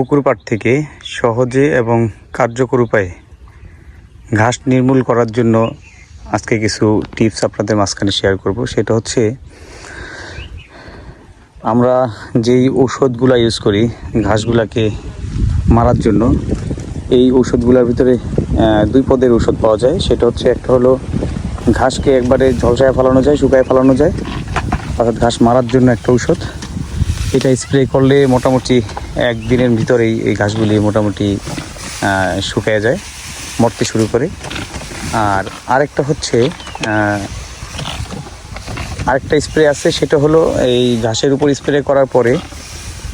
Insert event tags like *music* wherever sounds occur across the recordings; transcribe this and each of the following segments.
পুকুর পাড় থেকে সহজে এবং কার্যকর উপায়ে ঘাস নির্মূল করার জন্য আজকে কিছু টিপস আপনাদের মাঝখানে শেয়ার করব। সেটা হচ্ছে, আমরা যেই ঔষধগুলো ইউজ করি ঘাসগুলাকে মারার জন্য, এই ঔষধগুলোর ভিতরে দুই পদের ঔষধ পাওয়া যায়। সেটা হচ্ছে, একটা হলো ঘাসকে একবারে ঝলসায় ফেলানো যায়, শুকায় ফেলানো যায়। অর্থাৎ ঘাস মারার জন্য একটা ঔষধ। এটা স্প্রে করলে মোটামুটি একদিনের ভিতরেই এই ঘাসগুলি মোটামুটি শুকিয়ে যায়, মরতে শুরু করে। আর আরেকটা হচ্ছে আরেকটা স্প্রে আছে, সেটা হলো এই ঘাসের উপর স্প্রে করার পরে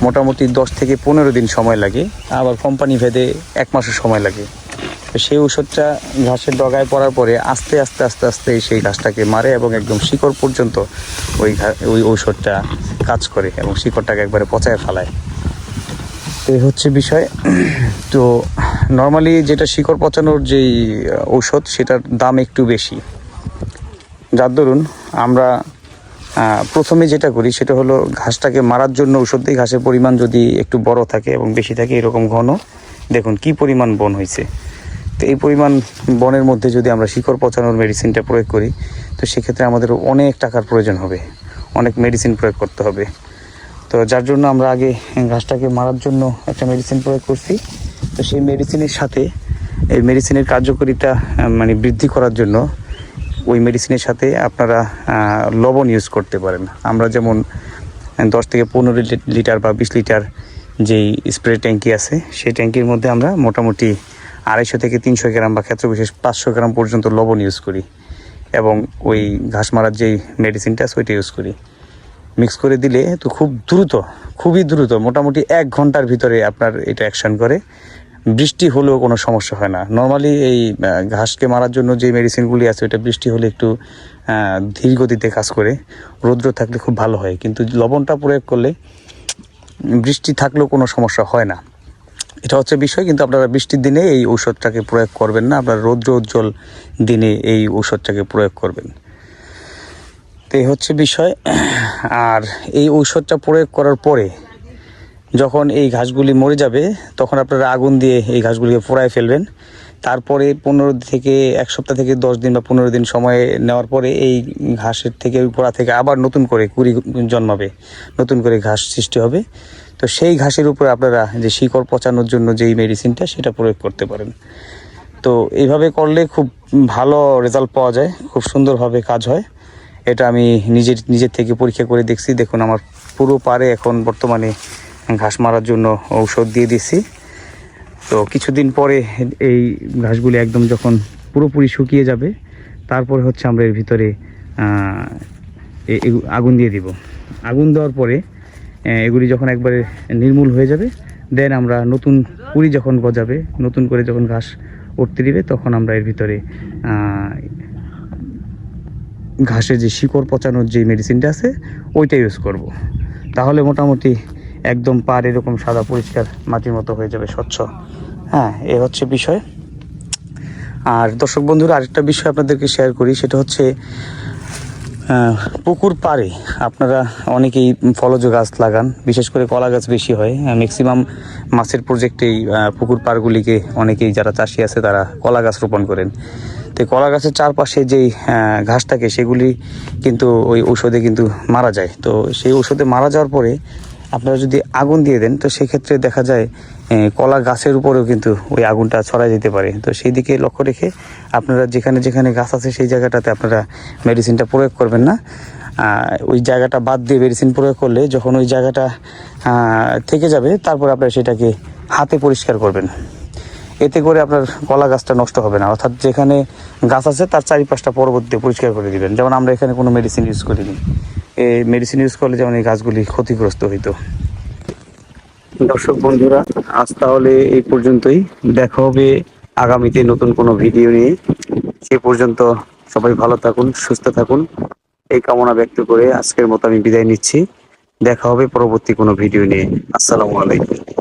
মোটামুটি দশ থেকে পনেরো দিন সময় লাগে। আবার কোম্পানি ভেদে এক মাসের সময় লাগে। তো সেই ওষুধটা ঘাসের ডগায় পড়ার পরে আস্তে আস্তে আস্তে আস্তে সেই ঘাসটাকে মারে এবং একদম শিকড় পর্যন্ত ওই ওই ঔষধটা কাজ করে এবং শিকড়টাকে একবারে পচায় ফেলায়। তো এই হচ্ছে বিষয়। *clears throat* তো নর্মালি যেটা শিকড় পচানোর যেই ঔষধ সেটার দাম একটু বেশি। যার দরুন আমরা প্রথমে যেটা করি সেটা হলো ঘাসটাকে মারার জন্য ঔষধ দিই ঘাসের পরিমাণ যদি একটু বড় থাকে এবং বেশি থাকে এরকম ঘন, দেখুন কি পরিমাণ বন হয়েছে তো এই পরিমাণ বনের মধ্যে যদি আমরা শিকড় পচানোর মেডিসিনটা প্রয়োগ করি, তো সেক্ষেত্রে আমাদের অনেক টাকার প্রয়োজন হবে। অনেক মেডিসিন প্রয়োগ করতে হবে। তো যার জন্য আমরা আগে গাছটাকে মারার জন্য একটা মেডিসিন প্রয়োগ করছি। তো সেই মেডিসিনের সাথে, এই মেডিসিনের কার্যকারিতা মানে বৃদ্ধি করার জন্য ওই মেডিসিনের সাথে আপনারা লবণ ইউজ করতে পারেন। আমরা যেমন দশ থেকে পনেরো লিটার বা বিশ লিটার যেই স্প্রে ট্যাঙ্কি আছে, সেই ট্যাঙ্কির মধ্যে আমরা মোটামুটি আড়াইশো থেকে তিনশো গ্রাম বা ক্ষেত্র বিশেষ পাঁচশো গ্রাম পর্যন্ত লবণ ইউজ করি। এবং ওই ঘাস মারার যেই মেডিসিনটা আছে, ওইটা ইউজ করি। মিক্স করে দিলে তো খুব দ্রুত, খুবই দ্রুত, মোটামুটি এক ঘণ্টার ভিতরে আপনার এটা অ্যাকশন করে। বৃষ্টি হলেও কোনো সমস্যা হয় না। নর্মালি এই ঘাসকে মারার জন্য যে মেডিসিনগুলি আছে ওটা বৃষ্টি হলে একটু ধীর গতিতে কাজ করে। রৌদ্র থাকলে খুব ভালো হয়। কিন্তু লবণটা প্রয়োগ করলে বৃষ্টি থাকলেও কোনো সমস্যা হয় না। এটা হচ্ছে বিষয়, কিন্তু আপনারা বৃষ্টির দিনে এই ঔষধটাকে প্রয়োগ করবেন না, আপনারা রৌদ্র উজ্জ্বল দিনে এই ঔষধটাকে প্রয়োগ করবেন। তো এই হচ্ছে বিষয়। আর এই ঔষধটা প্রয়োগ করার পরে যখন এই ঘাসগুলি মরে যাবে, তখন আপনারা আগুন দিয়ে এই ঘাসগুলিকে পোড়ায় ফেলবেন। তারপরে পনেরো থেকে এক সপ্তাহ থেকে দশ দিন বা পনেরো দিন সময় নেওয়ার পরে এই ঘাসের থেকে পোড়া থেকে আবার নতুন করে কুড়ি জন্মাবে, নতুন করে ঘাস সৃষ্টি হবে। তো সেই ঘাসের উপরে আপনারা যে শিকড় পচানোর জন্য যেই মেডিসিনটা সেটা প্রয়োগ করতে পারেন। তো এইভাবে করলে খুব ভালো রেজাল্ট পাওয়া যায়, খুব সুন্দরভাবে কাজ হয়। এটা আমি নিজের নিজের থেকে পরীক্ষা করে দেখছি। দেখুন, আমার পুরো পারে এখন বর্তমানে ঘাস মারার জন্য ঔষধ দিয়ে দিছি তো কিছুদিন পরে এই ঘাসগুলি একদম যখন পুরোপুরি শুকিয়ে যাবে, তারপরে হচ্ছে আমরা এর ভিতরে আগুন দিয়ে দিব আগুন দেওয়ার পরে এগুলি যখন একবারে নির্মূল হয়ে যাবে দেন আমরা নতুন কুড়ি যখন গজাবে, নতুন করে যখন ঘাস উঠতে দিবে, তখন আমরা এর ভিতরে ঘাসের যে শিকড় পচানোর যে মেডিসিনটা আছে, ওইটা ইউজ করব। তাহলে মোটামুটি একদম পার এরকম সাদা পরিষ্কার মাটির মতো হয়ে যাবে, স্বচ্ছ। হ্যাঁ এ হচ্ছে বিষয়। আর দর্শক বন্ধুরা, আরেকটা বিষয় আপনাদেরকে শেয়ার করি, সেটা হচ্ছে পুকুর পাড়ে আপনারা অনেকেই ফলজ গাছ লাগান, বিশেষ করে কলা গাছ বেশি হয়। ম্যাক্সিমাম মাছের প্রজেক্টেই পুকুর পাড়গুলিকে অনেকেই যারা চাষি আছে, তারা কলা গাছ রোপণ করেন। তো কলা গাছের চারপাশে যেই ঘাস থাকে, সেগুলি কিন্তু ওই ঔষধে কিন্তু মারা যায়। তো সেই ঔষধে মারা যাওয়ার পরে আপনারা যদি আগুন দিয়ে দেন, তো সেক্ষেত্রে দেখা যায় কলা গাছের উপরেও কিন্তু ওই আগুনটা ছড়াই যেতে পারে। তো সেই দিকে লক্ষ্য রেখে আপনারা যেখানে যেখানে গাছ আছে সেই জায়গাটাতে আপনারা মেডিসিনটা প্রয়োগ করবেন না। ওই জায়গাটা বাদ দিয়ে মেডিসিন প্রয়োগ করলে যখন ওই জায়গাটা থেকে যাবে, তারপর আপনারা সেটাকে হাতে পরিষ্কার করবেন। এতে করে আপনার কলা গাছটা নষ্ট হবে না। অর্থাৎ যেখানে গাছ আছে, তার চারিপাশটা পরবর্তীতে পরিষ্কার করে দিবেন। যেমন আমরা এখানে কোনো মেডিসিন ইউজ করিনি। মেডিসিন ইউজ করলে যেমন এই গাছগুলি ক্ষতিগ্রস্ত হইতো। দর্শক বন্ধুরা, আজ তাহলে এই পর্যন্তই। দেখা হবে আগামীতে নতুন কোনো ভিডিও নিয়ে। সে পর্যন্ত সবাই ভালো থাকুন, সুস্থ থাকুন। এই কামনা ব্যক্ত করে আজকের মতো আমি বিদায় নিচ্ছি। দেখা হবে পরবর্তী কোনো ভিডিও নিয়ে। আসসালামু আলাইকুম।